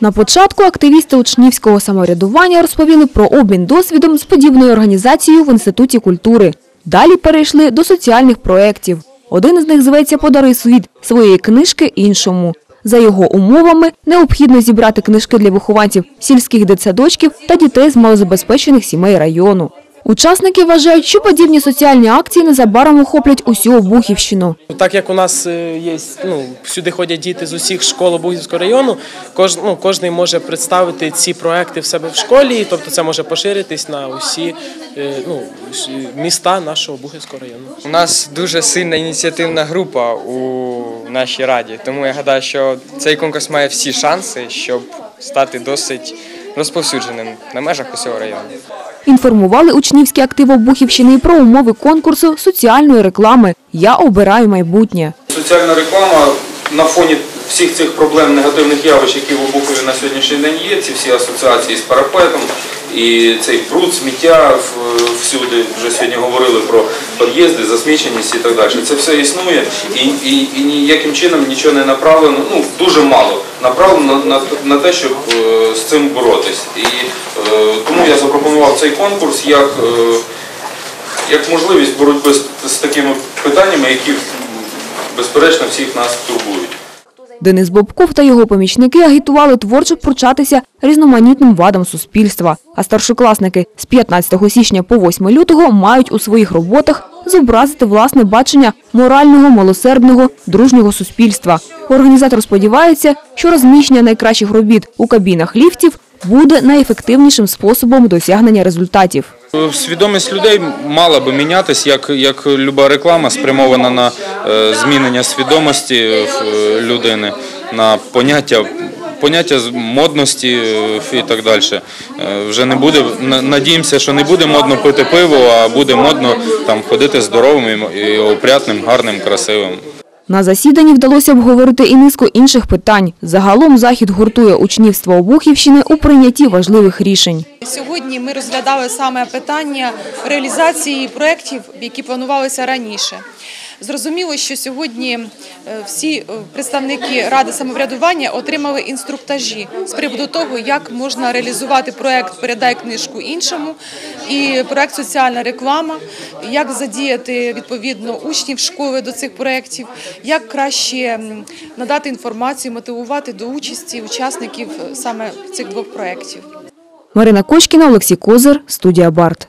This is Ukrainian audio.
На початку активісти учнівського самоврядування розповіли про обмін досвідом з подібною організацією в Інституті культури. Далі перейшли до соціальних проєктів. Один із них зветься «Подари світ» своєї книжки іншому. За його умовами необхідно зібрати книжки для вихованців сільських дитсадочків та дітей з малозабезпечених сімей району. Учасники вважають, що подібні соціальні акції незабаром охоплять усю Обухівщину. Так як у нас е, є, ну, сюди ходять діти з усіх школ Обухівського району, кож, ну, кожен може представити ці проекти в себе в школі, тобто це може поширитись на усі е, ну, міста нашого Обухівського району. У нас дуже сильна ініціативна група у нашій раді, тому я гадаю, що цей конкурс має всі шанси, щоб стати досить розповсюдженим на межах усього району. Інформували учнівські активи Бухівщини і про умови конкурсу соціальної реклами «Я обираю майбутнє». Соціальна реклама на фоні всіх цих проблем негативних явищ, які в Обухові на сьогоднішній день є, ці всі асоціації з парапетом і цей бруд, сміття всюди, вже сьогодні говорили про під'їзди, засміченість і так далі. Це все існує і, і, і ніяким чином нічого не направлено, ну дуже мало направлено на, на те, щоб е, з цим боротись. І е, тому я запропонував цей конкурс як, е, як можливість боротьби з, з такими питаннями, які безперечно всіх нас турбують. Денис Бобков та його помічники агітували творчо пручатися різноманітним вадам суспільства. А старшокласники з 15 січня по 8 лютого мають у своїх роботах зобразити власне бачення морального, милосердного, дружнього суспільства. Організатор сподівається, що розміщення найкращих робіт у кабінах ліфтів буде найефективнішим способом досягнення результатів. Свідомість людей мала би мінятись, як, як люба реклама спрямована на е, змінення свідомості е, людини, на поняття. Поняття модності е, і так далі. Е, Вже не буде. Надіємося, що не буде модно пити пиво, а буде модно там ходити здоровим і опрятним, гарним, красивим. На засіданні вдалося обговорити і низку інших питань. Загалом захід гуртує учнівство Обухівщини у прийнятті важливих рішень. Сьогодні ми розглядали саме питання реалізації проєктів, які планувалися раніше. Зрозуміло, що сьогодні е, всі е, представники ради самоврядування отримали інструктажі з приводу того, як можна реалізувати проєкт Передай книжку іншому і проєкт Соціальна реклама, як задіяти відповідно учнів школи до цих проєктів, як краще надати інформацію, мотивувати до участі учасників е, саме цих двох проєктів. Марина Кочкіна, Олексій Козир, студія Барт.